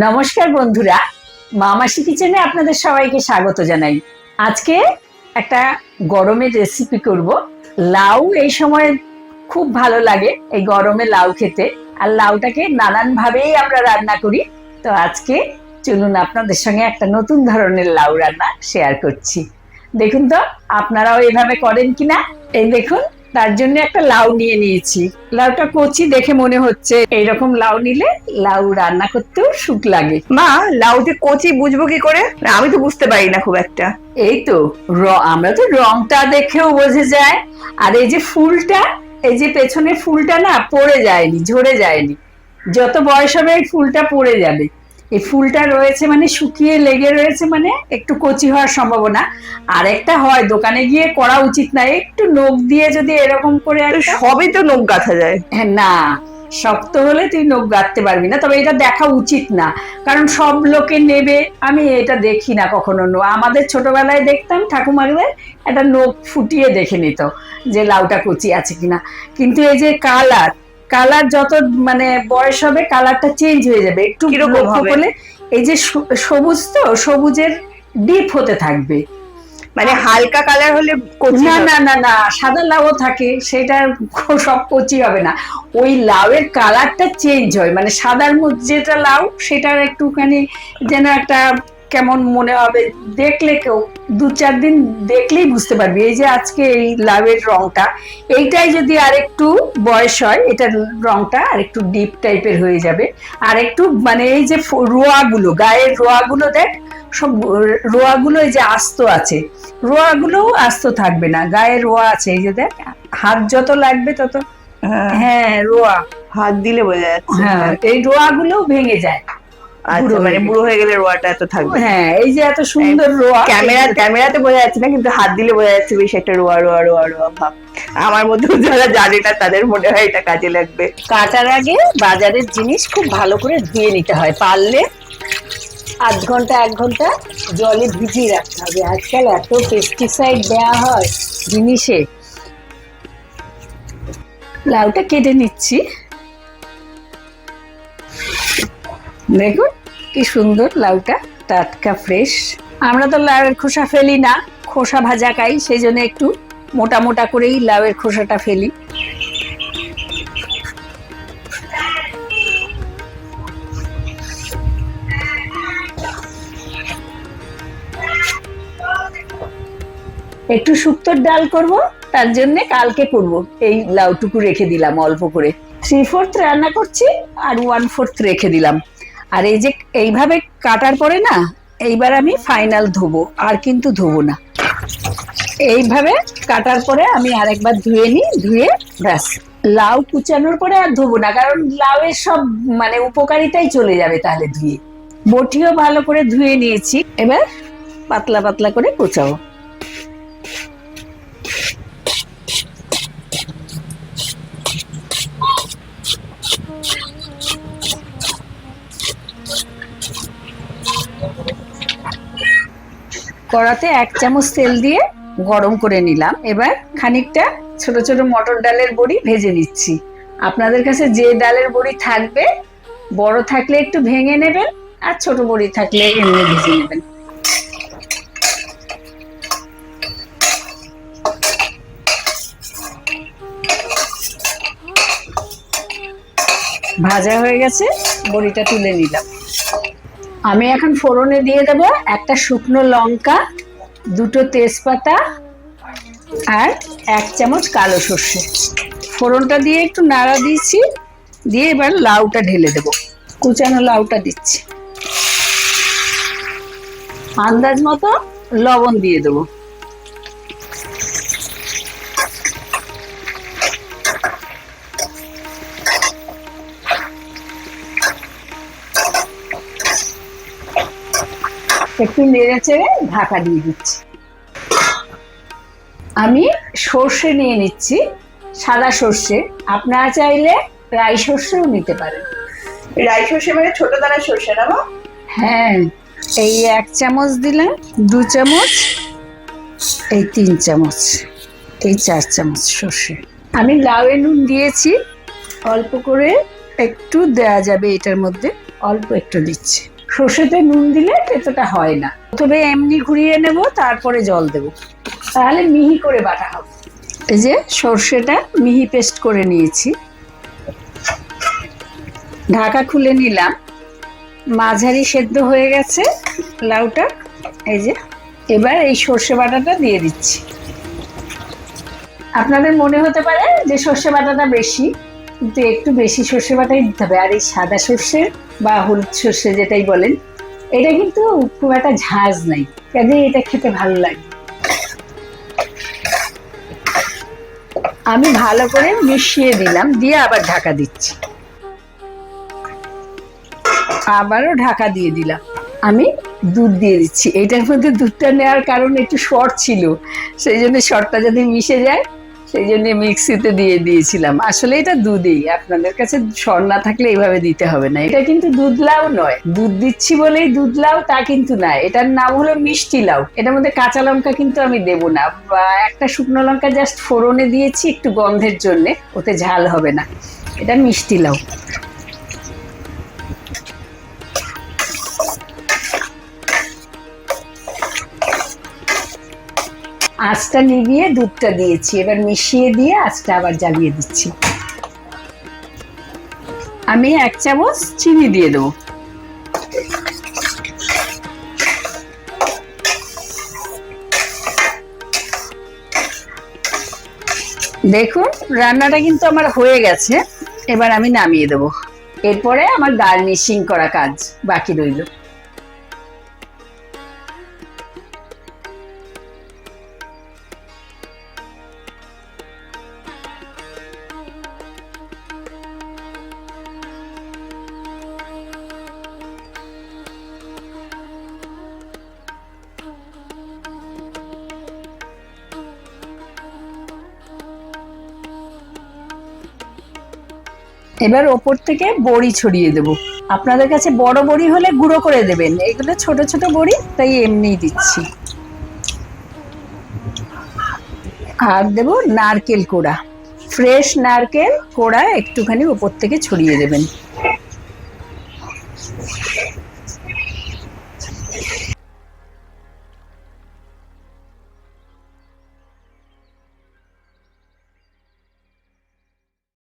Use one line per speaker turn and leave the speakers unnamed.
নমস্কার বন্ধুরা মামাসি কিচেনে আপনাদের সবাইকে স্বাগত জানাই। আজকে একটা গরমের রেসিপি করব। লাউ এই সময় খুব ভালো লাগে এই গরমে লাউ খেতে। আর লাউটাকে নানান ভাবেই আমরা রান্না করি। তো আজকে চলুন আপনাদের সঙ্গে একটা নতুন ধরনের লাউ রান্না শেয়ার করছি। দেখুন তো, আপনারাও এভাবে করেন কিনা? এই দেখুন তার জন্য একটা লাউ নিয়ে নিয়েছি। লাউটা কচি দেখে মনে হচ্ছে এইরকম লাউ নিলে লাউ রান্না করতেও সুখ লাগে।
মা, লাউ যে কচি বুঝব কি করে? আমি তো বুঝতে পারি না খুব একটা।
এই তো আমরা তো রংটা দেখেও বোঝে যায়। আর এই যে ফুলটা, এই যে পেছনে ফুলটা না পড়ে যায়নি, ঝরে যায়নি। যত বয়স হবে এই ফুলটা পড়ে যাবে। এই ফুলটা রয়েছে মানে শুকিয়ে লেগে রয়েছে মানে একটু কচি হওয়ার সম্ভাবনা। আর একটা হয় দোকানে গিয়ে করা উচিত না একটু নখ দিয়ে যদি এরকম করে
সবই তো নখ গাঁথা যায়।
হ্যাঁ, না শক্ত হলে তুই নখ গাঁথতে পারবি না তবে এটা দেখা উচিত না কারণ সব লোকে নেবে আমি এটা দেখি না কখনো। নো আমাদের ছোটবেলায় দেখতাম ঠাকুমাদের একটা নখ ফুটিয়ে দেখে নিত যে লাউটা কচি আছে কিনা। কিন্তু এই যে কালার কালার যত মানে বয়স হবে কালারটা চেঞ্জ হয়ে যাবে। একটু
কীরকম হবে?
এই যে সবুজ তো সবুজের ডিপ হতে থাকবে।
মানে হালকা কালার হলে
না না না না সাদা লাউ থাকে সেটা সব কচি হবে না। ওই লাউয়ের কালারটা চেঞ্জ হয়। মানে সাদার মধ্যে যেটা লাউ সেটার একটুখানি যেন একটা কেমন মনে হবে দেখলে কেউ দু চার দিন দেখলেই বুঝতে পারবি। এই যে আজকে এই লাউয়ের রংটা এইটাই যদি আরেকটু বয়স হয় এটার রংটা আরেকটু ডিপ টাইপের হয়ে যাবে। আর একটু মানে এই যে রোয়াগুলো গায়ের রোয়াগুলো দেখ সব রোয়াগুলো এই যে আস্ত আছে রোয়াগুলোও আস্ত থাকবে না গায়ে রোয়া আছে এই যে দেখ হাত যত লাগবে তত
হ্যাঁ,
হ্যাঁ রোয়া
হাত দিলে বোঝা যাচ্ছে।
হ্যাঁ এই রোয়াগুলো ভেঙে যায়।
আচ্ছা মানে বুড়ো হয়ে গেলে রোয়াটা এত থাকবে।
হ্যাঁ এই যে এত সুন্দর রোয়া।
ক্যামেরা ক্যামেরাতে বোঝা যাচ্ছে না কিন্তু হাত দিলে বোঝা যাচ্ছে বেশ একটা রোয়া রোয়া রোয়া রোয়া ভাব। আমার মধ্যে যারা জানে না তাদের মনে হয় এটা কাজে লাগবে।
কাটার আগে বাজারের জিনিস খুব ভালো করে ধুয়ে নিতে হয়। পারলে আধ ঘণ্টা এক ঘণ্টা জলে ভিজিয়ে রাখতে হবে। আজকাল এত পেস্টিসাইড দেওয়া হয় জিনিসে। লাউটা কেটে নিচ্ছি। দেখুন, কি সুন্দর লাউটা, টাটকা ফ্রেশ আমরা তো লাউয়ের খোসা ফেলি না, খোসা ভাজা খাই, সেই জন্য একটু মোটা মোটা করেই লাউয়ের খোসাটা ফেলি। একটু শুক্তোর ডাল করব, তার জন্য কালকে করব। এই লাউটুকু রেখে দিলাম অল্প করে। থ্রি ফোর্থ রান্না করছি, আর ওয়ান ফোর্থ রেখে দিলাম। আর এই যে এইভাবে কাটার পরে না, এইবার আমি ফাইনাল ধোবো, আর কিন্তু ধোবো না। এইভাবে কাটার পরে আমি আরেকবার ধুয়ে নিই, ধুয়ে ব্যাস। লাউ কুচানোর পরে আর ধোবো না, কারণ লাউয়ের সব মানে উপকারিতাই চলে যাবে তাহলে ধুয়ে। বটিও ভালো করে ধুয়ে নিয়েছি, এবার পাতলা পাতলা করে কুচাবো কড়াতে এক চামচ তেল দিয়ে গরম করে নিলাম। এবার খানিকটা ছোট ছোট মটর ডালের বড়ি ভেজে নিচ্ছি। আপনাদের কাছে যে ডালের বড়ি থাকবে, বড় থাকলে একটু ভেঙে নেবেন আর ছোট বড়ি থাকলে এমনি ভেজে নেবেন। ভাজা হয়ে গেছে, বড়িটা তুলে নিলাম। আমি এখন ফোড়নে দিয়ে দেব একটা শুকনো লঙ্কা, দুটো তেজপাতা আর এক চামচ কালো সর্ষে। ফোড়নটা দিয়ে একটু নাড়া দিয়েছি, দিয়ে এবার লাউটা ঢেলে দেব। কুচানো লাউটা দিচ্ছি। আন্দাজ মতো লবণ দিয়ে দেবো। একটু নেড়ে চেড়ে ঢাকা দিয়ে দিচ্ছি। আমি সর্ষে নিয়ে নিচ্ছি সাদা সর্ষে। আপনারা চাইলে রাই সর্ষেও নিতে পারেন।
রাই সর্ষে মানে ছোট দানা সর্ষে না?
হ্যাঁ এই এক চামচ দিলাম দু চামচ এই তিন চামচ এই চার চামচ সর্ষে। আমি লাউ নুন দিয়েছি অল্প করে একটু দেওয়া যাবে এটার মধ্যে অল্প একটু দিচ্ছি। সর্ষেতে নুন দিলে তেতোটা হয় না। তবে এমনি ঘুরিয়ে নেব, তারপরে জল দেব। তাহলে মিহি করে বাটা হবে। এই যে সর্ষেটা মিহি পেস্ট করে নিয়েছি। ঢাকা খুলে নিলাম। মাঝারি সেদ্ধ হয়ে গেছে লাউটা। এই যে, এবার এই সর্ষে বাটাটা দিয়ে দিচ্ছি। আপনাদের মনে হতে পারে যে সর্ষে বাটাটা বেশি। কিন্তু একটু বেশি সর্ষে বাটাই দিতে হবে। আর এই সাদা সর্ষে বা হলুদ সর্ষে যেটাই বলেন, এটা কিন্তু খুব একটা ঝাঁজ নাই। কাজে এটা খেতে ভালো লাগে। আমি ভালো করে মিশিয়ে দিলাম, দিয়ে আবার ঢাকা দিচ্ছি। আবারও ঢাকা দিয়ে দিলাম। আমি দুধ দিয়ে দিচ্ছি। এটার মধ্যে দুধটা নেওয়ার কারণ একটু শর্ট ছিল। সেই জন্য শর্টটা যদি মিশে যায় সেই জন্য মিক্সিতে দিয়ে দিয়েছিলাম। আসলে এটা দুধেই। আপনাদের কাছে সর না থাকলে এইভাবে দিতে হবে না। এটা কিন্তু দুধ লাউ নয়। দুধ দিচ্ছি বলেই দুধ লাউ, তা কিন্তু না। এটার নাম হলো মিষ্টি লাউ। এটার মধ্যে কাঁচা লঙ্কা কিন্তু আমি দেবো না। একটা শুকনো লঙ্কা জাস্ট ফোড়নে দিয়েছি একটু গন্ধের জন্যে। ওতে ঝাল হবে না। এটা মিষ্টি লাউ। আঁচটা নিভিয়ে দুধটা দিয়েছি। এবার মিশিয়ে দিয়ে আঁচটা আবার জ্বালিয়ে দিচ্ছি। আমি এক চামচ চিনি দিয়ে দেবো। দেখুন, রান্নাটা কিন্তু আমার হয়ে গেছে। এবার আমি নামিয়ে দেবো। এরপরে আমার গার্নিশিং করা কাজ বাকি রইল। এবার ওপর থেকে বড়ি ছড়িয়ে দেব। আপনাদের কাছে বড় বড়ি হলে গুঁড়ো করে দেবেন। এগুলো ছোট ছোট বড়ি, তাই এমনিই দিচ্ছি। আর দেব নারকেল কোড়া। ফ্রেশ নারকেল কোড়া একটুখানি ওপর থেকে ছড়িয়ে দেবেন।